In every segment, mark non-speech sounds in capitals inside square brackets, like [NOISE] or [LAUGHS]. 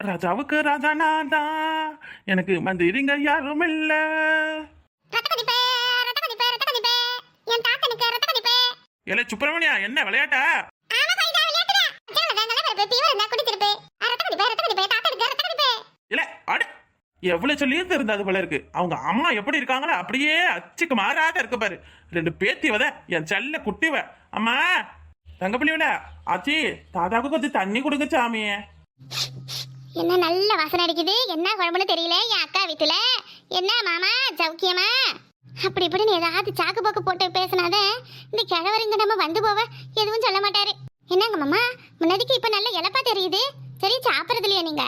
ராஜாவுக்கு ராஜா நான் தான் எனக்கு மந்திரிங்க யாரும் இல்ல இல்ல சுப்பிரமணியா என்ன விளையாட்டா? இல்ல அடு எவ்வளவு சொல்லியும் தெரிந்தது போல இருக்கு. அவங்க அம்மா எப்படி இருக்காங்களோ அப்படியே அச்சுக்கு மாறாக இருக்கு பாரு. ரெண்டு பேத்தி வத என் செல்ல குட்டிவ அம்மா தங்கப்பிள்ளையோட ஆச்சி தாத்தாவுக்கு கொஞ்சம் தண்ணி கொடுங்க சாமியே. என்ன நல்ல வாசனை அடிக்குது? என்ன குழம்புன்னு தெரியல என் அக்கா வீட்டுல? என்ன மாமா சௌக்கியமா? அப்படி இப்படின்னு ஏதாவது சாக்கு போக்கு போட்டு பேசினாத இந்த கிழவருங்க நம்ம வந்து போவ எதுவும் சொல்ல மாட்டாரு. என்னங்க மாமா முன்னாடிக்கு இப்ப நல்ல இழப்பா தெரியுது. சரி சாப்பிடுறது இல்லையா நீங்க?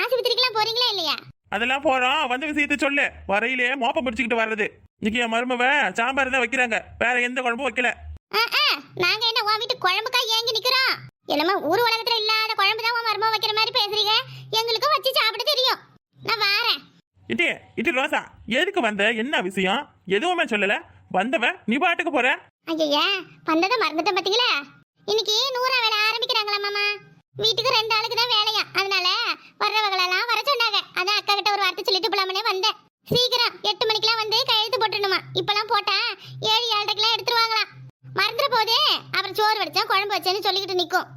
ஆஸ்பத்திரிக்கெல்லாம் போறீங்களா இல்லையா? அதெல்லாம் போறோம். வந்து விஷயத்த சொல்லு. வரையிலே மோப்பம் பிடிச்சிக்கிட்டு வர்றது. இன்னைக்கு என் மருமவ சாம்பார் தான் வைக்கிறாங்க. வேற எந்த குழம்பும் வைக்கல. நாங்க என்ன உன் வீட்டு குழம்புக்கா ஏங்கி நிக்கிறோம்? என்னமோ ஊர் உலகத்துல இல்லாத குழம்பு தான் மருமக வைக்கிற மாதிரி பேசுறீங்க? எங்களுக்கும் வச்சு சாப்பிட தெரியும். நான் வாரேன். இட்டி இட்டி ரோசா எதுக்கு வந்த? என்ன விஷயம்? எதுவுமே சொல்லல. வந்தவன் நீ பாட்டுக்கு போற? ஐயா வந்ததை மறந்துட்டேன் பாத்தீங்களா? இன்னைக்கு நூறா வேலை ஆரம்பிக்கிறாங்களா மாமா. வீட்டுக்கு ரெண்டு ஆளுக்கு தான் வேலையா அதனால வர்றவங்களெல்லாம் வர சொன்னாங்க அதான் அக்கா கிட்ட ஒரு வார்த்தை சொல்லிட்டு போலாமனே வந்தேன் சீக்கிரம் எட்டு மணிக்கெல்லாம் வந்து கையெழுத்து போட்டுடணுமா இப்பெல்லாம் போட்டா ஏழு ஏழரைக்கெல்லாம் எடுத்துருவாங்களாம் மறந்துட போதே அப்புறம் சோறு வடிச்சேன் குழம்பு வச்சேன்னு சொல்லிக்கிட்டு நிக்கும்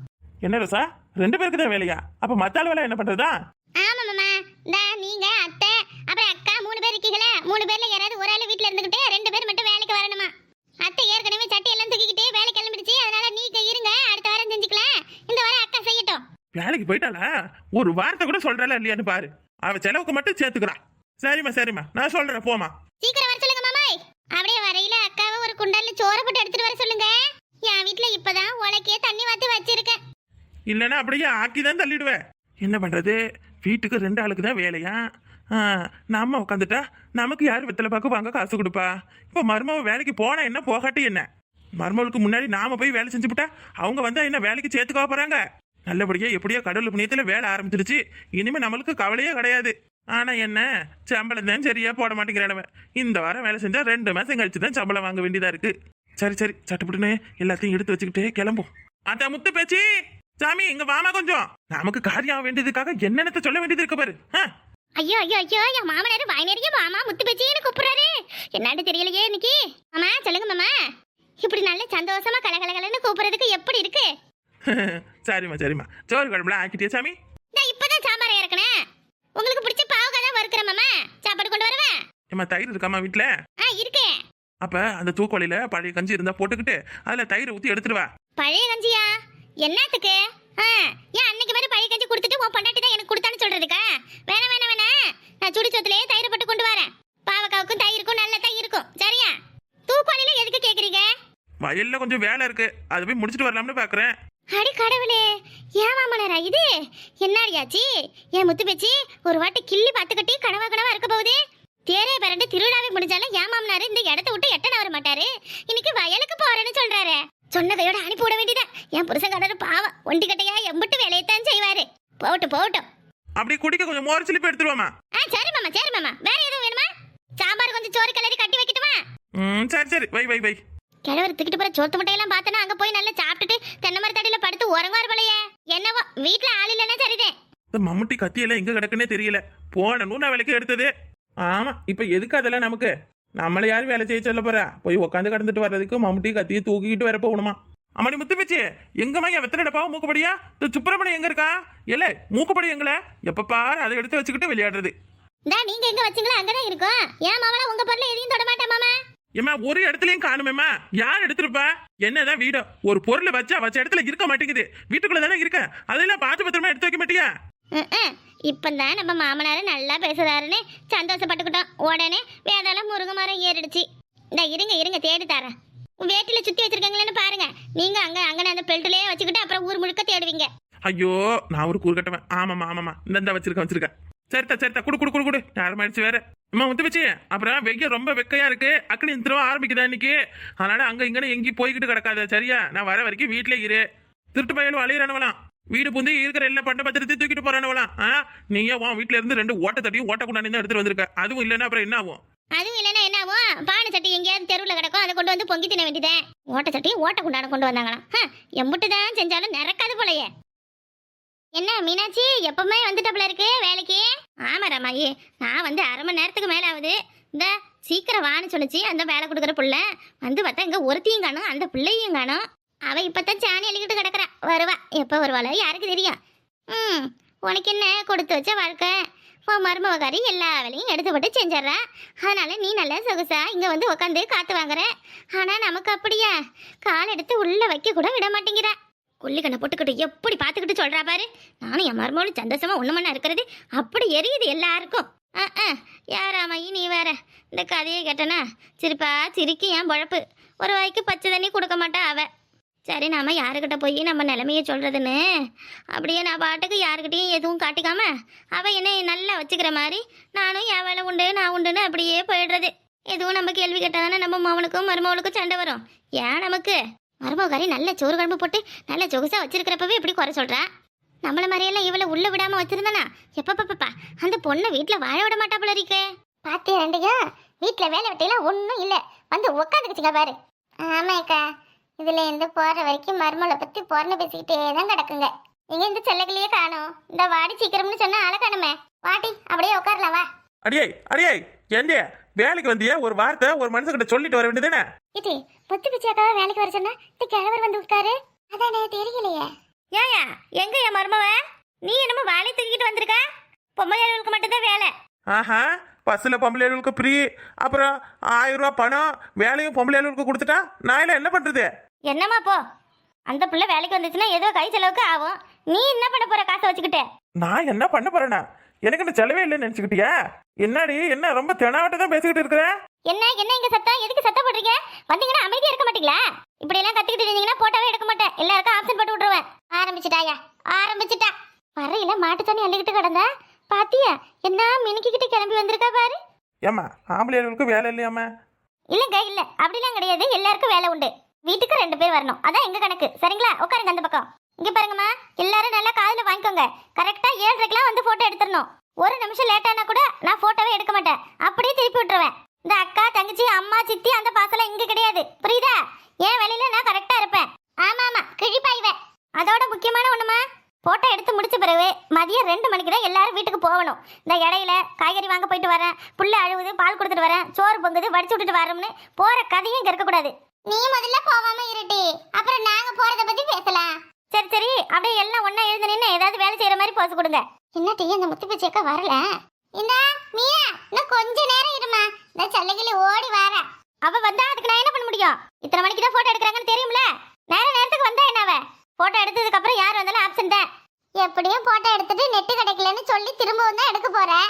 என்ன ரோசா? ரெண்டு பேருக்கு தான் வேலையா? அப்ப மத்தாள் வேலை என்ன பண்றதா? ஆமா மாமா. இந்த நீங்க அத்தை அப்புறம் அக்கா மூணு பேர் இருக்கீங்களே? மூணு பேர்ல யாராவது ஒரு ஆளு வீட்ல இருந்துகிட்டு ரெண்டு பேர் மட்டும் வேலைக்கு வரணுமா? அத்தை ஏற்கனவே சட்டி எல்லாம் தூக்கிக்கிட்டு வேலை கிளம்பிடுச்சு. அதனால நீங்க இருங்க. அடுத்த வாரம் செஞ்சுக்கலாம். இந்த வாரம் அக்கா செய்யட்டும். வேலைக்கு போயிட்டாளா? ஒரு வார்த்தை கூட சொல்றல இல்லையான்னு பாரு. அவ செலவுக்கு மட்டும் சேர்த்துக்கிறான் சரிம்மா சரிம்மா. நான் சொல்றேன் போமா சீக்கிரம் வர சொல்லுங்க மாமாய் அப்படியே வரையில அக்காவை ஒரு குண்டால சோற போட்டு எடுத்துட்டு வர சொல்லுங்க. என் வீட்ல இப்பதான் உலக்கே தண்ணி வாத்து வச்சிருக்கேன். இல்லைன்னா அப்படியே ஆக்கி தான் தள்ளிடுவேன். என்ன பண்ணுறது வீட்டுக்கு ரெண்டு ஆளுக்கு தான் வேலையா? நாம நம்ம உட்காந்துட்டா நமக்கு யார் வெத்தலை பார்க்க வாங்க காசு கொடுப்பா? இப்போ மருமவ வேலைக்கு போனால் என்ன போகாட்டி என்ன? மருமவளுக்கு முன்னாடி நாம போய் வேலை செஞ்சுவிட்டா அவங்க வந்து என்ன வேலைக்கு சேர்த்துக்க போகிறாங்க நல்லபடியா எப்படியோ கடவுள் புண்ணியத்தில் வேலை ஆரம்பிச்சிருச்சு. இனிமேல் நம்மளுக்கு கவலையே கிடையாது. ஆனால் என்ன? சம்பளம் தான் சரியா போட மாட்டேங்கிறவன் இந்த வாரம் வேலை செஞ்சால் ரெண்டு மாதம் கழிச்சு தான் சம்பளம் வாங்க வேண்டியதாக இருக்குது சரி சரி சட்டுப்புட்டுன்னு எல்லாத்தையும் எடுத்து வச்சுக்கிட்டே கிளம்பும். அதான் முத்து பேச்சு! சாமி இங்க வாமா கொஞ்சம். நமக்கு காரியம் வேண்டியதுக்காக என்னென்னத்த சொல்ல வேண்டியது இருக்கு பாரு? ஐயோ ஐயோ ஐயோ என் மாமனார் வாய் நிறைய மாமா முத்து பேச்சின்னு கூப்பிடுறாரு? என்னான்னு தெரியலையே இன்னைக்கு? மாமா சொல்லுங்க மாமா. இப்படி நல்ல சந்தோஷமா கலகலகலன்னு கூப்பிடுறதுக்கு எப்படி இருக்கு? [LAUGHS] சரிம்மா சரிம்மா. சோறு குழம்புலாம் ஆக்கிட்டியா சாமி? நான் இப்பதான் சாம்பார் இறக்குனேன். உங்களுக்கு பிடிச்ச பாவக்காய் தான் வறுக்கிறேன் மாமா. சாப்பாடு கொண்டு வருவேன் ஏம்மா தயிர் இருக்காமா வீட்டுல ஆ இருக்கேன் அப்ப அந்த தூக்கோலியில பழைய கஞ்சி இருந்தா போட்டுக்கிட்டு அதுல தயிர் ஊத்தி எடுத்துருவா பழைய கஞ்சியா? என்னத்துக்கு? ஆ ஏன் அன்னைக்கு மாதிரி பழைய கஞ்சி கொடுத்துட்டு உன் பொண்டாட்டி தான் எனக்கு கொடுத்தான்னு சொல்றதுக்கா? வேணாம் வேணாம் வேணாம் நான் சுடி சொத்துலயே தயிர் போட்டு கொண்டு வரேன். பாவக்காவுக்கும் தயிருக்கும் நல்ல தயிர் இருக்கும். சரியா? தூக்குவாளில எதுக்கு கேக்குறீங்க? வயல்ல கொஞ்சம் வேலை இருக்கு. அதை போய் முடிச்சிட்டு வரலாம்னு பாக்குறேன். அடி கடவுளே ஏன் மாமனாரா இது? என்னாடியாச்சு என் முத்து பேச்சு ஒரு வாட்டி கிள்ளி பார்த்து கட்டி கனவா கனவா இருக்க போகுது? தேரே பரண்டு திருவிழாவே முடிஞ்சாலும் ஏன் மாமனாரு இந்த இடத்த விட்டு எட்டன வர மாட்டாரு இன்னைக்கு வயலுக்கு போறேன்னு சொல்றாரு. சொன்னதையோட அனுப்பி விட வேண்டியதா? என் புருஷன் பாவம். ஒண்டி கட்டையா எம்பிட்டு வேலையத்தான் செய்வாரு. போகட்டும் போகட்டும் அப்படி குடிக்க கொஞ்சம் மோர் சிலிப்பு எடுத்துருவாமா? ஆ சரி மாமா சரி மாமா. வேற எதுவும் வேணுமா? சாம்பார் கொஞ்சம் சோறு கிளறி கட்டி வைக்கட்டுமா? ம் சரி சரி. வை வை வை. கிழவர் தூக்கிட்டு போற சோத்து முட்டையெல்லாம் பார்த்தனா அங்க போய் நல்லா சாப்பிட்டுட்டு தென்னை மரத்தடியில படுத்து உறங்குவார் போலயே. என்னவோ வீட்ல ஆள் இல்லைன்னா சரிதேன் இந்த மம்முட்டி கத்தியெல்லாம் எங்க கிடக்குன்னே தெரியல. போன நூனா வேலைக்கு எடுத்தது. ஆமா இப்ப எதுக்கு அதெல்லாம் நமக்கு? நம்மள யாரும் வேலை செய்ய சொல்ல போறா? போய் உட்காந்து கடந்துட்டு வர்றதுக்கு மம்முட்டி கத்தியை தூக்கிக்கிட்டு வர போகணுமா? அம்மாடி முத்து பிச்சு எங்கம்மா என் வெத்தனை டப்பாவும் மூக்குப்படியா? இந்த சுப்பிரமணியம் எங்க இருக்கா? இல்ல மூக்குப்படி எங்கள எப்ப பாரு அதை எடுத்து வச்சுக்கிட்டு விளையாடுறது. இந்தா நீங்க எங்க வச்சீங்களோ அங்கதான் இருக்கும். ஏன் மாமலா உங்க பொருளை எதையும் தொட மாட்டேன் மாமா ஏம்மா ஒரு இடத்துலயும் காணுமேம்மா. யார் எடுத்திருப்பா என்னதான் வீடோ. ஒரு பொருள் வச்சா வச்ச இடத்துல இருக்க மாட்டேங்குது. வீட்டுக்குள்ள தானே இருக்க. அதெல்லாம் பார்த்து பத்திரமா எடுத்து வைக்க மாட்டியா? இப்பதான் நம்ம மாமனார நல்லா பேசுறாருன்னு சந்தோஷப்பட்டுக்கிட்டோம். உடனே வேதாளம் முருங்கை மரம் ஏறிடுச்சு. இந்த இருங்க இருங்க தேடி தரேன். வேட்டில சுத்தி வச்சிருக்காங்களேன்னு பாருங்க. நீங்க அங்க அங்க அந்த பெல்ட்லயே வச்சுக்கிட்டு அப்புறம் ஊர் முழுக்க தேடுவீங்க. ஐயோ நான் ஒரு கூறுகட்டவன் ஆமாமா ஆமாமா இந்த இந்த வச்சிருக்கேன் வச்சிருக்கேன். சரித்தா சரித்தா குடு குடு குடு குடு. நேரம் ஆயிடுச்சு வேற. அம்மா முத்து வச்சு அப்புறம் வெய்ய ரொம்ப வெக்கையா இருக்கு. அக்கனி இந்த தடவை ஆரம்பிக்குதா இன்னைக்கு? அதனால அங்க இங்கன்னு எங்கேயும் போய்கிட்டு கிடக்காத சரியா? நான் வர வரைக்கும் வீட்டிலே இரு. திருட்டு பயலும் அலையிறானவலாம். வீடு புந்து இருக்கிற எல்லா பண்ட பத்திரத்தையும் தூக்கிட்டு போறானவலாம் ஆ? நீயே வா வீட்ல இருந்து ரெண்டு ஓட்ட தட்டியும் ஓட்ட கொண்டாடி தான் எடுத்துட்டு வந்திருக்க. அதுவும் இல்லைன்னா அப்புறம் என்ன ஆகும்? அதுவும் இல்லைன்னா என்ன ஆகும்? பானை சட்டி எங்கேயாவது தெருவில் கிடக்கும் அதை கொண்டு வந்து பொங்கி தின வேண்டியதே. ஓட்ட சட்டியும் ஓட்ட கொண்டாட கொண்டு வந்தாங்களாம். ஹ, தான் செஞ்சாலும் நிறக்காது போலயே. என்ன மீனாட்சி எப்பவுமே வந்துட்டப்பல இருக்கு வேலைக்கு? ஆமா ரமாயி நான் வந்து அரை மணி நேரத்துக்கு மேல ஆகுது. இந்த சீக்கிரம் வான்னு சொல்லிச்சு அந்த வேலை கொடுக்குற புள்ள. வந்து பார்த்தா இங்க ஒருத்தையும் காணும் அந்த பிள்ளையும் காணும். அவ இப்பதான் சாணி அள்ளிக்கிட்டு கிடக்குறா. வருவா. எப்போ வருவாளோ யாருக்கு தெரியும்? ம் உனக்கு என்ன கொடுத்து வச்ச வாழ்க்கை? உன் மருமகாரி எல்லா வேலையும் எடுத்து போட்டு செஞ்சிட்றா. அதனால நீ நல்லா சொகுசா இங்கே வந்து உட்காந்து காற்று வாங்குற. ஆனால் நமக்கு அப்படியா? கால் எடுத்து உள்ளே வைக்க கூட விட மாட்டேங்கிறா. கொல்லிக்கண்ணை போட்டுக்கிட்டு எப்படி பார்த்துக்கிட்டு சொல்கிறா பாரு. நானும் என் மருமகளும் சந்தோஷமாக ஒண்ணு மண்ணா இருக்கிறது அப்படி எரியுது எல்லாருக்கும். ஆ ஆ யாராமையி நீ வேற? இந்த கதையை கேட்டனா சிரிப்பா சிரிக்கி என் பழப்பு. ஒரு வாய்க்கு பச்சை தண்ணி கொடுக்க மாட்டா அவள் சரி நாம யாருக்கிட்ட போய் நம்ம நிலைமைய சொல்றதுன்னு? அப்படியே நான் பாட்டுக்கு யாருக்கிட்டையும் எதுவும் காட்டிக்காம அவ என்னை நல்லா வச்சுக்கிற மாதிரி நானும் என் வேலை உண்டு நான் உண்டுன்னு அப்படியே போயிடுறது. எதுவும் நம்ம கேள்வி கேட்டாதானே நம்ம மவனுக்கும் மருமவளுக்கும் சண்டை வரும். ஏன் நமக்கு? மருமகாரி நல்ல சோறு குழம்பு போட்டு நல்ல சொகுசா வச்சிருக்கிறப்பவே எப்படி குறை சொல்றா? நம்மள மாதிரியெல்லாம் இவளை உள்ள விடாம வச்சிருந்தானா? எப்பப்பப்பா அந்த பொண்ணை வீட்டுல வாழ விட மாட்டாப்புல இருக்கே. பாத்தியா ரெண்டையும் வீட்டுல வேலை வெட்டையெல்லாம் ஒன்றும் இல்ல. வந்து உட்காந்துக்குச்சுங்க பாரு. ஆமாக்கா. இதுல இருந்து போற வரைக்கும் மருமலை பத்தி பொண்ணு பேசிக்கிட்டே தான் கிடக்குங்க. இங்க இந்த செல்லக்கிலேயே காணும். இந்த வாடி சீக்கிரம்னு சொன்னா ஆள காணுமே வாட்டி அப்படியே உட்காரலாம் வா. அடியே அடியே ஏண்டிய வேலைக்கு வந்தியே? ஒரு வார்த்தை ஒரு மனுஷங்கிட்ட சொல்லிட்டு வர வேண்டியதானே இது முத்து பிச்சாக்காவை வேலைக்கு வர சொன்னா? இந்த கிழவர் வந்து உட்காரு. அதானே தெரியலையே. ஏயா எங்க என் மருமவ? நீ என்னமோ வேலை தூக்கிட்டு வந்திருக்க? பொம்பளைகளுக்கு மட்டும்தான் வேலை. ஆஹா பஸ்ஸில் பொம்பளைகளுக்கு ஃப்ரீ அப்புறம் ஆயிரம் ரூபா பணம் வேலையும் பொம்பளைகளுக்கு கொடுத்துட்டா? நான் என்ன பண்ணுறது என்னம்மா போ? அந்த பிள்ளை வேலைக்கு வந்துச்சுன்னா ஏதோ கை செலவுக்கு ஆகும். நீ என்ன பண்ண போற காசை வச்சுக்கிட்டு? நான் என்ன பண்ண போறேனா? எனக்கு இந்த செலவே இல்லைன்னு நினச்சிக்கிட்டியா? என்னடி என்ன ரொம்ப தெனாவட்ட தான் பேசிக்கிட்டு இருக்கிற? என்ன என்ன இங்க சத்தம்? எதுக்கு சத்தம் போடுறீங்க வந்தீங்கன்னா அமைதியா இருக்க மாட்டீங்களா? இப்படி எல்லாம் கத்திக்கிட்டு இருந்தீங்கன்னா போட்டோவே எடுக்க மாட்டேன். எல்லாருக்கும் ஆப்ஷன் போட்டு விட்டுருவேன். ஆரம்பிச்சிட்டாயா ஆரம்பிச்சிட்டா. வரையில மாட்டு தண்ணி அள்ளிக்கிட்டு கிடந்தா. பாத்தியா? என்ன மினுக்கிக்கிட்டு கிளம்பி வந்திருக்கா பாரு. ஏம்மா ஆம்பளைகளுக்கு வேலை இல்லையாம்மா? இல்லங்க இல்ல. அப்படிலாம் கிடையாது. எல்லாருக்கும் வேலை உண்டு. வீட்டுக்கு ரெண்டு பேர் வரணும். அதான் எங்க கணக்கு. சரிங்களா? உட்காருங்க அந்த பக்கம். இங்க பாருங்கம்மா. எல்லாரும் நல்லா காதுல வாங்கிக்கோங்க. கரெக்டா ஏழரைக்கெல்லாம் வந்து போட்டோ எடுத்துடணும். ஒரு நிமிஷம் லேட்டானா கூட நான் போட்டோவே எடுக்க மாட்டேன். அப்படியே திருப்பி விட்டுருவேன். இந்த அக்கா தங்கச்சி அம்மா சித்தி அந்த பாசெல்லாம் இங்க கிடையாது. புரியுதா? என் வேலையில நான் கரெக்டா இருப்பேன். ஆமா ஆமா. கிழிப்பாய்வேன் அதோட முக்கியமான ஒண்ணுமா? போட்டோ எடுத்து முடிச்ச பிறகு மதியம் ரெண்டு மணிக்கு தான் எல்லாரும் வீட்டுக்கு போகணும். இந்த இடையில காய்கறி வாங்க போயிட்டு வரேன். புள்ள அழுவுது பால் கொடுத்துட்டு வரேன். சோறு பொங்குது வடிச்சு விட்டுட்டு வரோம்னு போற கதையும் இங்க இருக்கக்கூடாது. நீ முதல்ல போகாம இருட்டி அப்புறம் நாங்க போறத பத்தி பேசலாம். சரி சரி. அப்படியே எல்லாம் ஒண்ணா எழுந்து நின்னு ஏதாவது வேலை செய்யற மாதிரி போஸ் கொடுங்க. என்ன டீ அந்த முத்து பிச்சைக்கா வரல? இந்த மீனா இன்னும் கொஞ்ச நேரம் இருமா. இந்த சல்லகிளி ஓடி வர. அவ வந்தா அதுக்கு நான் என்ன பண்ண முடியும்? இத்தனை மணிக்கு தான் போட்டோ எடுக்கறாங்கன்னு தெரியும்ல? நேர நேரத்துக்கு வந்தா என்ன அவ? போட்டோ எடுத்ததுக்கு அப்புறம் யார் வந்தாலும் ஆப்சென்ட் தான். எப்படியும் போட்டோ எடுத்துட்டு நெட்டு கிடைக்கலன்னு சொல்லி திரும்பவும் தான் எடுக்க போறேன்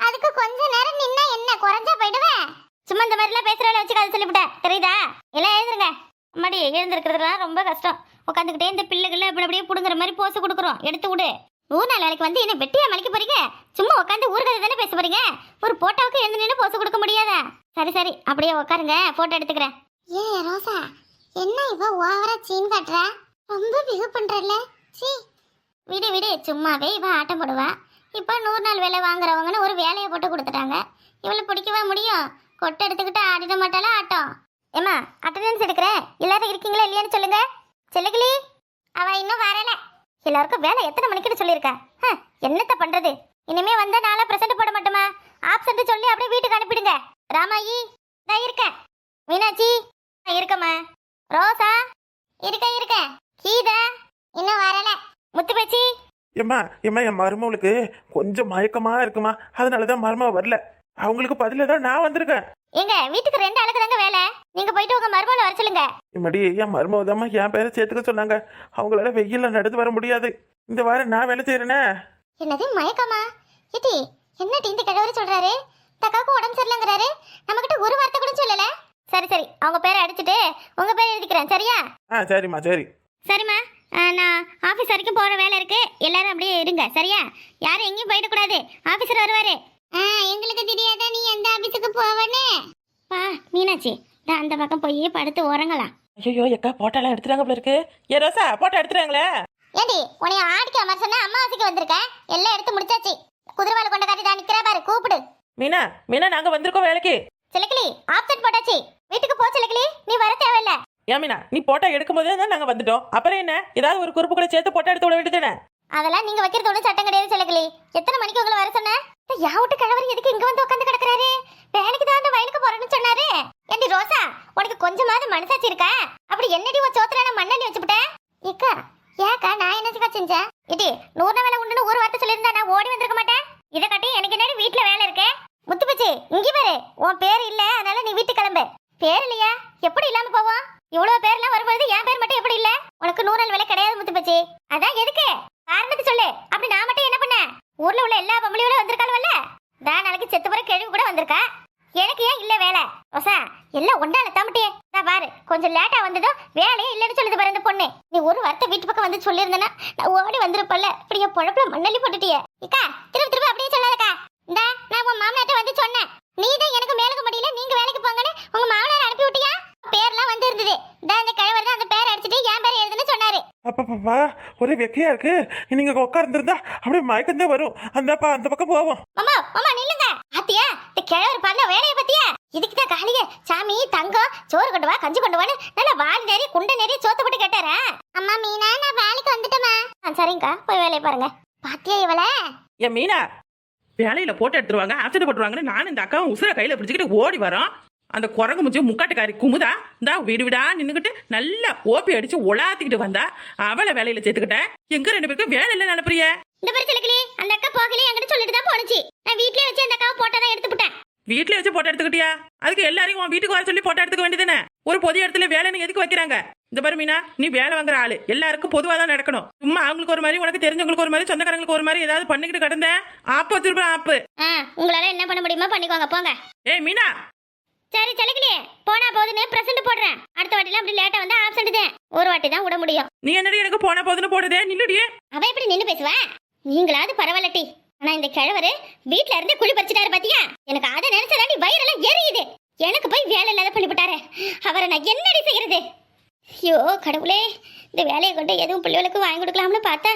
அதுக்கு கொஞ்ச நேரம் நின்னா என்ன? குறைஞ்சா போயிடுவேன். சும்மா இந்த மாதிரிலாம் பேசுறவள வச்சு கதை சொல்லிவிட்டேன் தெரியுதா? எல்லாம் எழுந்துருங்க. அம்மாடி எழுந்திருக்கிறதுலாம் ரொம்ப கஷ்டம். உட்காந்துக்கிட்டே இந்த பிள்ளைகள் அப்படி அப்படியே புடுங்குற மாதிரி போஸ் கொடுக்குறோம். எடுத்து விடு. நூறு நாள் வேலைக்கு வந்து என்ன வெட்டியா மலிக்க போறீங்க? சும்மா உட்காந்து ஊர்கதை தானே பேச போறீங்க? ஒரு போட்டோவுக்கு எழுந்து நின்று போஸ் கொடுக்க முடியாதா? சரி சரி. அப்படியே உட்காருங்க. போட்டோ எடுத்துக்கிறேன். ஏ ரோசா என்ன இவ ஓவரா சீன் காட்டுற? ரொம்ப பிகு பண்றல சீ விடு விடு. சும்மாவே இவ ஆட்டம் போடுவா. இப்போ நூறு நாள் வேலை வாங்குறவங்கன்னு ஒரு வேலையை போட்டு கொடுத்துட்டாங்க. இவளை பிடிக்கவா முடியும்? கொட்டை எடுத்துக்கிட்டு ஆடிட மாட்டாளா ஆட்டம் ஏமா அட்டண்டன்ஸ் எடுக்கிறேன் எல்லாரும் இருக்கீங்களா இல்லையான்னு சொல்லுங்க. செல்லுகிளி. அவ இன்னும் வரல. எல்லாருக்கும் வேலை எத்தனை மணிக்குன்னு சொல்லியிருக்கா? ஹ, என்னத்த பண்றது? இனிமே வந்தா நாளா பிரசன்ட் போட மாட்டோமா? ஆப்சண்ட் சொல்லி அப்படியே வீட்டுக்கு அனுப்பிடுங்க. ராமாயி நான் இருக்கேன் மீனாட்சி நான் இருக்கம்மா. ரோசா இருக்க இருக்க. கீதா இன்னும் வரல. முத்துப்பேச்சி ஏம்மா ஏம்மா என் மருமவளுக்கு கொஞ்சம் மயக்கமா இருக்குமா? அதனால தான் மருமவ வரல. அவங்களுக்கு பதில தான் நான் வந்திருக்கேன். எங்க வீட்டுக்கு ரெண்டு ஆளுக்கு தாங்க வேலை. நீங்க போயிட்டு உங்க மருமகளை வர சொல்லுங்க. இம்மாடி என் மருமவ தாம்மா என் பேரை சேர்த்துக்க சொன்னாங்க. அவங்களால வெயில்ல நடந்து வர முடியாது. இந்த வாரம் நான் வேலை செய்யறேனே என்னது மயக்கமா? ஏடி என்ன இந்த கிழவர் சொல்றாரு? தக்காவுக்கு உடம்பு சரியில்லைங்கிறாரு. நம்ம கிட்ட ஒரு வார்த்தை கூட சொல்லல. சரி சரி அவங்க பேரை அடிச்சுட்டு உங்க பேரை எழுதிக்கிறேன் சரியா? ஆ சரிம்மா சரி. சரிம்மா ஆ, நான் ஆஃபீஸ் வரைக்கும் போகிற வேலை இருக்கு. எல்லாரும் அப்படியே இருங்க சரியா? யாரும் எங்கேயும் போயிடக்கூடாது. ஆஃபீஸர் வருவாரு. எங்களுக்கு தெரியாதா நீ எந்த ஆஃபீஸுக்கு போவனே பா மீனாட்சி நான் அந்த பக்கம் போய் படுத்து உறங்கலாம். ஐயோ எக்கா போட்டோலாம் எடுத்துறாங்க போல இருக்கு ஏ ரோசா போட்டோ எடுத்துறாங்களே? ஏடி உன்னை ஆடிக்க அமர் சொன்னா அம்மாவாசைக்கு வந்திருக்க? எல்லாம் எடுத்து முடிச்சாச்சு. குதிரவாள் கொண்ட காட்டி தான் நிக்கிறா பாரு கூப்பிடு. மீனா மீனா நாங்க வந்திருக்கோம் வேலைக்கு. சிலக்கிளி ஆப்செட் போட்டாச்சு. வீட்டுக்கு போ சிலக்கிளி நீ வர தேவையில்ல. ஏன் மீனா நீ போட்டோ எடுக்கும் போதே தான் நாங்க வந்துட்டோம். அப்புறம் என்ன? ஏதாவது ஒரு குறிப்பு கூட சேர்த்து போட்டோ எடுத்து விட வேண்டியதானே அதெல்லாம் நீங்க வைக்கிறது ஒன்றும் சட்டம் கிடையாது சொல்லக்கலி எத்தனை மணிக்கு உங்களை வர சொன்ன யா விட்டு கிழவர் எதுக்கு இங்க வந்து உட்காந்து கிடக்குறாரு? வேலைக்கு தான் அந்த வயலுக்கு போறேன்னு சொன்னாரு. ஏண்டி ரோசா உனக்கு கொஞ்சமாவது மனசாச்சு இருக்கா? அப்படி என்னடி உன் சோத்துல நான் மண்ணடி வச்சுவிட்டேன் இக்கா ஏக்கா நான் என்னச்சுக்கா செஞ்சேன்? இடி நூறு வேலை உண்டுன்னு ஒரு வார்த்தை சொல்லியிருந்தா நான் ஓடி வந்திருக்க மாட்டேன்? இதை கட்டி எனக்கு என்னடி வீட்டுல வேலை இருக்கு? முத்துப்பச்சி இங்கே பாரு. உன் பேர் இல்ல அதனால நீ வீட்டு கிளம்பு. பேர் இல்லையா? எப்படி இல்லாம போவோம்? இவ்வளவு பேர்லாம் வரும்போது என் பேர் மட்டும் எப்படி இல்ல? உனக்கு நூறு நாள் வேலை கிடையாது முத்துப்பச்சி அதான் எதுக்கு காரணத்தை சொல்லு அப்படி நான் மட்டும் என்ன பண்ணேன் ஊர்ல உள்ள எல்லா பொம்பளையோட வந்திருக்காளுவல்ல நாளைக்கு செத்து போற கேள்வி கூட வந்திருக்கா? எனக்கு ஏன் இல்ல வேலை? ஒசா எல்லாம் ஒன்னால தம்பிட்டியே நான் பாரு கொஞ்சம் லேட்டா வந்ததும் வேலையே இல்லைன்னு சொல்லுது பாரு இந்த பொண்ணு. நீ ஒரு வார்த்தை வீட்டு பக்கம் வந்து சொல்லியிருந்தேன்னா நான் ஓடி வந்திருப்பல்ல இப்படி என் பொழப்புல மண்ணள்ளி போட்டுட்டியே. இக்கா திரும்ப திரும்ப அப்படியே சொல்லாதக்கா. இந்த நான் உன் மாமனார்ட்ட வந்து சொன்னேன். நீ தான் எனக்கு மேலுக்கு முடியல நீங்க வேலைக்கு போங்கன்னு உங்க மாமனார் அனுப்பி விட்டியா? பேர்லாம் வந்து இருந்தது. இந்த அந்த கிழவர் தான் அந்த பேர் அடிச்சிட்டு என் பேர் எழுதுன்னு சொன்னாரு. அப்பப்பா ஒரே வெக்கையா இருக்கு. நீங்க உட்கார்ந்துருந்தா அப்படியே மயக்கம் தான் வரும். அந்த அந்த பக்கம் போவோம். மாமா மாமா நில்லுங்க. பாத்தியா இந்த கிழவர் பண்ண வேலைய பத்தியா? இதுக்கு தான் காளிய சாமி தங்கம் சோறு கொண்டு வா கஞ்சி கொண்டு வான்னு நல்ல வால் நிறைய குண்டை நிறைய சோத்து போட்டு கேட்டாரா? அம்மா மீனா நான் வேலைக்கு வந்துட்டேமா சரிங்கக்கா போய் வேலையை பாருங்க. பாத்தியா இவள? என் மீனா வேலையில போட்டு எடுத்துருவாங்க ஆப்சென்ட் போட்டுருவாங்கன்னு நானும் இந்த அக்காவும் உசுர கையில பிடிச்சிக்கிட்டு ஓடி வரோம். அந்த குரங்கு முச்சு முக்காட்டுக்காரி குமுதா இந்தா வீடு வீடா நின்னுக்கிட்டு நல்லா ஓப்பி அடிச்சு உலாத்திக்கிட்டு வந்தா. அவளை வேலையில சேர்த்துக்கிட்டேன். எங்க ரெண்டு பேருக்கும் வேலை இல்லை நினைப்பிறிய இந்த பேர் சிலக்கிளி அந்த அக்கா போகலையே என்கிட்ட சொல்லிட்டு தான் போனுச்சு நான் வீட்லயே வச்சு அந்த அக்காவை போட்டதான் எடுத்து விட்டேன் வீட்லயே வச்சு போட்டோ எடுத்துக்கிட்டியா? அதுக்கு எல்லாரையும் உன் வீட்டுக்கு வர சொல்லி போட்டோ எடுத்துக்க வேண்டியதானே ஒரு பொது இடத்துல வேலைன்னு எதுக்கு வைக்கிறாங்க? இந்த பாரு மீனா நீ வேலை வாங்குற ஆளு. எல்லாருக்கும் பொதுவா தான் நடக்கணும். சும்மா அவங்களுக்கு ஒரு மாதிரி உனக்கு தெரிஞ்சவங்களுக்கு ஒரு மாதிரி சொந்தக்காரங்களுக்கு ஒரு மாதிரி ஏதாவது பண்ணிக்கிட்டு கிடந்த ஆப்பு வச்சிருப்பேன் ஆப்பு. உங்களால என்ன பண்ண முடியுமோ பண்ணிக்கோங்க போங்க. ஏய் மீனா சரி சிலக்கிளி போனா போதுன்னு பிரசன்ட் போடுறேன். அடுத்த வாட்டிலாம் அப்படி லேட்டா வந்து ஆப்சென்ட் தான் ஒரு வாட்டி தான் விட முடியும். நீ என்னடி எனக்கு போன போதுன்னு போடுதே? நில்லுடியே அவ எப்படி நின்னு பேசுவா? நீங்களாவது பரவாயில்லட்டி ஆனா இந்த கிழவரு வீட்ல இருந்து குழி பறிச்சிட்டாரு பாத்தியா? எனக்கு அதை நினைச்சதாண்டி வயிறெல்லாம் எரியுது. எனக்கு போய் வேலை இல்லாத பண்ணிவிட்டாரு அவரை நான் என்னடி செய்யறது? ஐயோ கடவுளே. இந்த வேலையை கொண்டு எதுவும் பிள்ளைகளுக்கு வாங்கி கொடுக்கலாம்னு பார்த்தா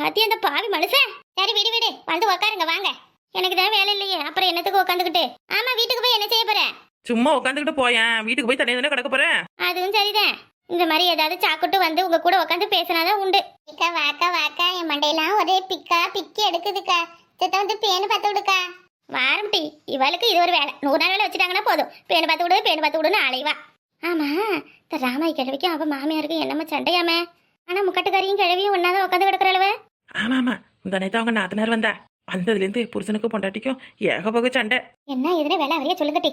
பாத்தியா அந்த பாவி மனுஷன்? சரி விடு விடு. வந்து உக்காருங்க வாங்க. எனக்கு தான் வேலை இல்லையே. அப்புறம் என்னத்துக்கு உட்காந்துக்கிட்டு ஆமா வீட்டுக்கு போய் என்ன செய்ய போற? சும்மா உட்காந்துக்கிட்டு போயேன் வீட்டுக்கு போய் தனியாக தானே கிடக்க போறேன் அதுவும் சரிதான். இந்த மாதிரி ஏதாவது சாப்பிட்டு வந்து உங்க கூட உட்காந்து பேசினாதான் உண்டு. இக்கா வாக்கா வாக்கா என் மண்டையெல்லாம் ஒரே பிக்கா பிக்கி எடுக்குதுக்கா. சித்த வந்து பேனு பார்த்து விடுக்கா. வாரம் டி இவளுக்கு இது ஒரு வேலை. நூறு நாள் வேலை வச்சுட்டாங்கன்னா போதும். பேனு பார்த்து விடு பேனு பார்த்து விடுன்னு அலைவா. ஆமா இந்த ராமாய் கிழவிக்கும் அவ மாமியாருக்கும் என்னமோ சண்டையாமே? ஆனா முக்கட்டுக்காரியும் கிழவியும் ஒன்னாதான் உட்காந்து கிடக்குறாளவ ஆமா ஆமா இந்த நேரத்தை அவங்க நாத்தனார் வந்தா. வந்ததுலேருந்து புருஷனுக்கும் பொண்டாட்டிக்கும் ஏகபோக சண்டை. என்ன இதுல வேலை அவரையே சொல்லுங்க டி.